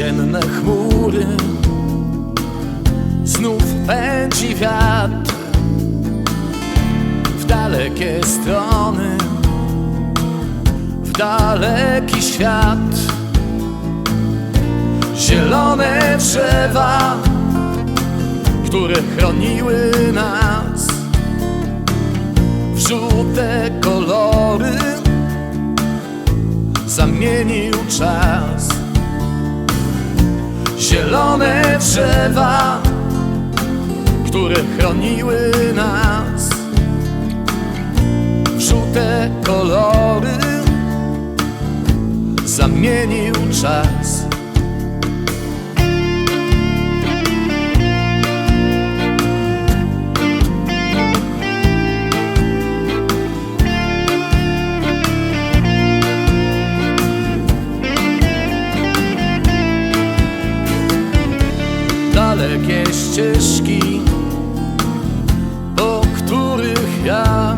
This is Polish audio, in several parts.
Jesienne chmury. Znów pędzi wiatr W dalekie strony W daleki świat. Zielone drzewa Które chroniły nas W żółte kolory Zamienił czas Zielone drzewa, które chroniły nas w żółte kolory, zamienił czas. Ścieżki, po których ja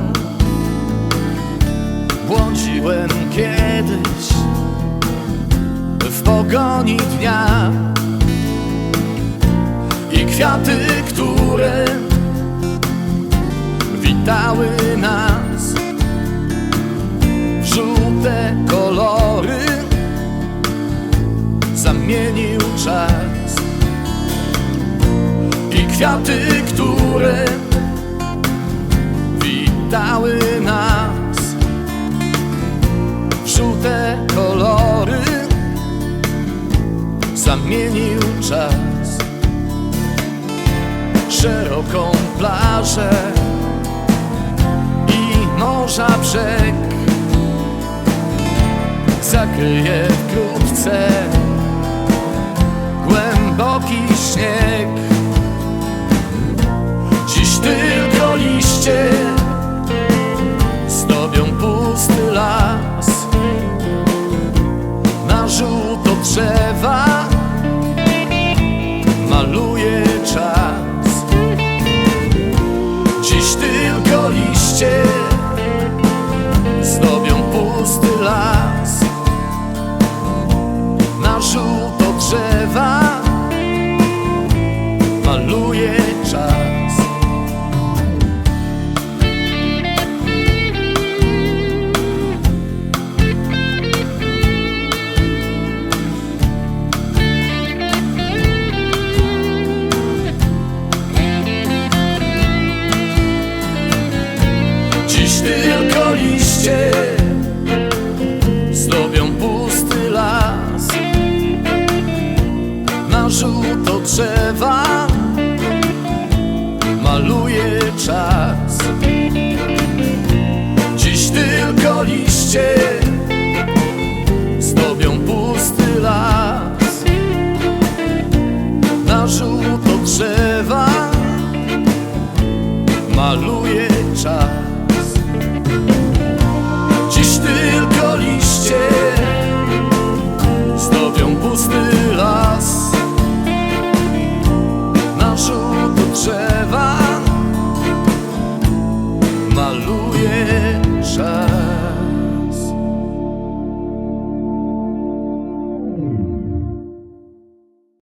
błądziłem kiedyś w pogoni dnia. I kwiaty, które witały nas w żółte kolory, zamienił czas i kwiaty, które witały nas żółte kolory, zamienił czas. Szeroką plażę i morza brzeg zakryje wkrótce drzewa. Maluje czas. Dziś tylko liście zdobią pusty las. Na żółto drzewa. Maluje Dziś tylko liście zdobią pusty las. Na żółto drzewa. Maluje czas. Dziś tylko liście. Zdobią pusty las. Na żółto drzewa. Maluje